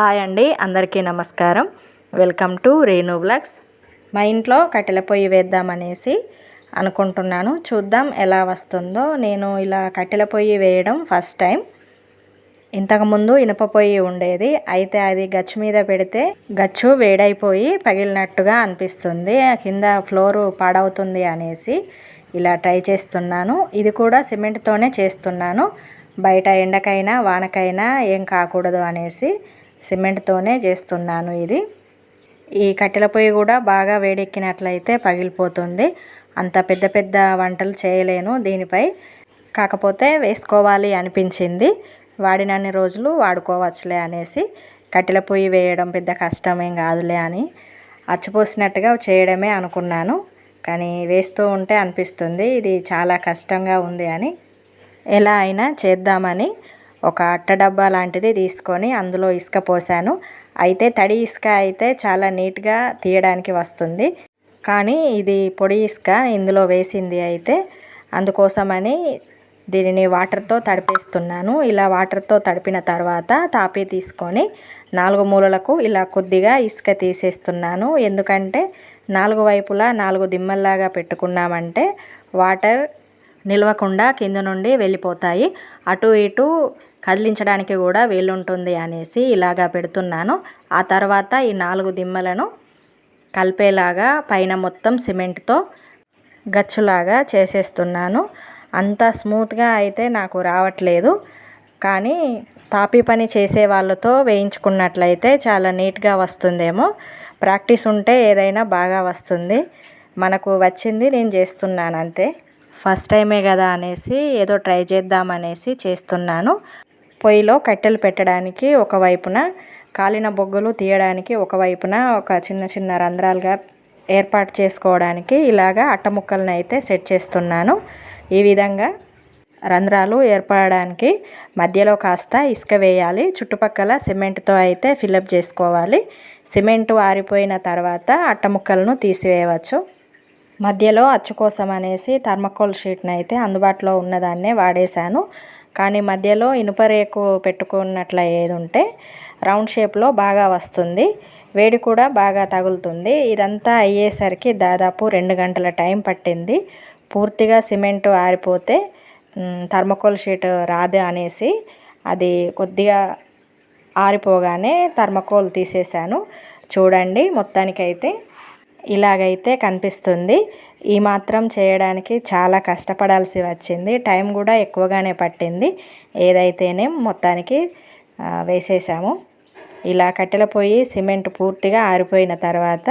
Hi అండి అందరికీ నమస్కారం. వెల్కమ్ టు రేణు బ్లాగ్స్ మా ఇంట్లో కట్టెల పొయ్యి వేద్దామనేసి అనుకుంటున్నాను. చూద్దాం ఎలా వస్తుందో. నేను ఇలా కట్టెల పొయ్యి వేయడం ఫస్ట్ టైం. ఇంతకుముందు ఇనుప పొయ్యి ఉండేది. అయితే అది గచ్చు మీద పెడితే గచ్చు వేడైపోయి పగిలినట్టుగా అనిపిస్తుంది. కింద ఫ్లోరు పాడవుతుంది అనేసి ఇలా ట్రై చేస్తున్నాను. ఇది కూడా సిమెంట్తోనే చేస్తున్నాను. బయట ఎండకైనా వానకైనా ఏం కాకూడదు అనేసి సిమెంట్తోనే చేస్తున్నాను ఇది. ఈ కట్టెల పొయ్యి కూడా బాగా వేడెక్కినట్లయితే పగిలిపోతుంది. అంత పెద్ద పెద్ద వంటలు చేయలేను దీనిపై. కాకపోతే వేసుకోవాలి అనిపించింది. వాడినన్ని రోజులు వాడుకోవచ్చులే అనేసి కట్టెల పొయ్యి వేయడం పెద్ద కష్టమేం కాదులే అని అచ్చిపోసినట్టుగా చేయడమే అనుకున్నాను. కానీ వేస్తూ ఉంటే అనిపిస్తుంది ఇది చాలా కష్టంగా ఉంది అని. ఎలా అయినా చేద్దామని ఒక అట్ట డబ్బా లాంటిది తీసుకొని అందులో ఇసుక పోసాను. అయితే తడి ఇసుక అయితే చాలా నీట్గా తీయడానికి వస్తుంది. కానీ ఇది పొడి ఇసుక ఇందులో వేసింది అయితే అందుకోసమని దీనిని వాటర్తో తడిపేస్తున్నాను. ఇలా వాటర్తో తడిపిన తర్వాత తాపి తీసుకొని నాలుగు మూలలకు ఇలా కొద్దిగా ఇసుక తీసేస్తున్నాను. ఎందుకంటే నాలుగు వైపులా నాలుగు దిమ్మల్లాగా పెట్టుకున్నామంటే వాటర్ నిల్వకుండా కింద నుండి వెళ్ళిపోతాయి. అటు ఇటు కదిలించడానికి కూడా వీలుంటుంది అనేసి ఇలాగా పెడుతున్నాను. ఆ తర్వాత ఈ నాలుగు దిమ్మలను కలిపేలాగా పైన మొత్తం సిమెంట్తో గచ్చులాగా చేసేస్తున్నాను. అంత స్మూత్గా అయితే నాకు రావట్లేదు. కానీ తాపీ పని చేసే వాళ్ళతో వేయించుకున్నట్లయితే చాలా నీట్గా వస్తుందేమో. ప్రాక్టీస్ ఉంటే ఏదైనా బాగా వస్తుంది. మనకు వచ్చింది నేను చేస్తున్నాను అంతే. ఫస్ట్ టైమే కదా అనేసి ఏదో ట్రై చేద్దామనేసి చేస్తున్నాను. పొయ్యిలో కట్టెలు పెట్టడానికి ఒకవైపున కాలిన బొగ్గులు తీయడానికి ఒకవైపున ఒక చిన్న చిన్న రంధ్రాలుగా ఏర్పాటు చేసుకోవడానికి ఇలాగా అట్ట ముక్కలను అయితే సెట్ చేస్తున్నాను. ఈ విధంగా రంధ్రాలు ఏర్పడడానికి మధ్యలో కాస్త ఇసుక వేయాలి. చుట్టుపక్కల సిమెంట్తో అయితే ఫిలప్ చేసుకోవాలి. సిమెంట్ ఆరిపోయిన తర్వాత అట్ట ముక్కలను తీసివేయవచ్చు. మధ్యలో అచ్చు కోసం అనేసి థర్మకోల్ షీట్ని అయితే అందుబాటులో ఉన్నదాన్నే వాడేశాను. కానీ మధ్యలో ఇనుప రేకు పెట్టుకున్నట్ల ఏది ఉంటే రౌండ్ షేప్లో బాగా వస్తుంది. వేడి కూడా బాగా తగులుతుంది. ఇదంతా అయ్యేసరికి దాదాపు రెండు గంటల టైం పట్టింది. పూర్తిగా సిమెంట్ ఆరిపోతే థర్మకోల్ షీట్ రాదు అనేసి అది కొద్దిగా ఆరిపోగానే థర్మకోల్ తీసేసాను చూడండి మొత్తానికైతే. ఇలాగైతే కనిపిస్తుంది. ఈ మాత్రం చేయడానికి చాలా కష్టపడాల్సి వచ్చింది. టైం కూడా ఎక్కువగానే పట్టింది. ఏదైతేనే మొత్తానికి వేసేసాము. ఇలా కట్టెల పొయ్యి సిమెంట్ పూర్తిగా ఆరిపోయిన తర్వాత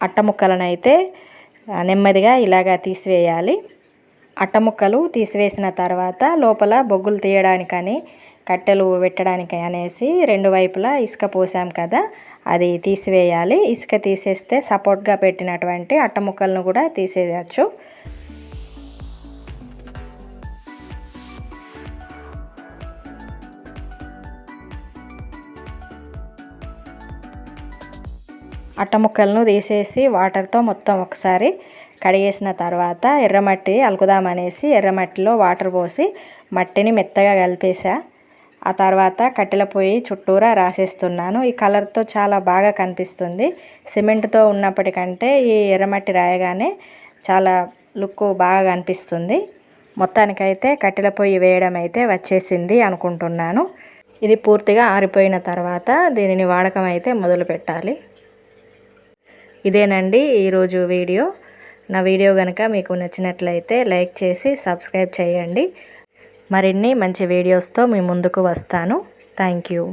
అట్ట నెమ్మదిగా ఇలాగా తీసివేయాలి. అట్ట ముక్కలు తీసివేసిన తర్వాత లోపల బొగ్గులు తీయడానికని కట్టెలు పెట్టడానికి అనేసి రెండు వైపులా ఇసుక పోసాం కదా అది తీసివేయాలి. ఇసుక తీసేస్తే సపోర్ట్గా పెట్టినటువంటి అట్ట ముక్కలను కూడా తీసేయచ్చు. అట్ట ముక్కలను తీసేసి వాటర్తో మొత్తం ఒకసారి కడిగేసిన తర్వాత ఎర్రమట్టి అలుకుదామనేసి ఎర్రమట్టిలో వాటర్ పోసి మట్టిని మెత్తగా కలిపేసా. ఆ తర్వాత కట్టెల పొయ్యి చుట్టూరా రాసేస్తున్నాను. ఈ కలర్తో చాలా బాగా కనిపిస్తుంది. సిమెంట్తో ఉన్నప్పటికంటే ఈ ఎర్రమట్టి రాయగానే చాలా లుక్ బాగా కనిపిస్తుంది. మొత్తానికైతే కట్టెల పొయ్యి వేయడం అయితే వచ్చేసింది అనుకుంటున్నాను. ఇది పూర్తిగా ఆరిపోయిన తర్వాత దీనిని వాడకం అయితే మొదలు పెట్టాలి. ఇదేనండి ఈరోజు వీడియో. నా వీడియో కనుక మీకు నచ్చినట్లయితే లైక్ చేసి సబ్స్క్రైబ్ చేయండి. మరిన్ని మంచి వీడియోస్తో మీ ముందుకు వస్తాను. Thank you.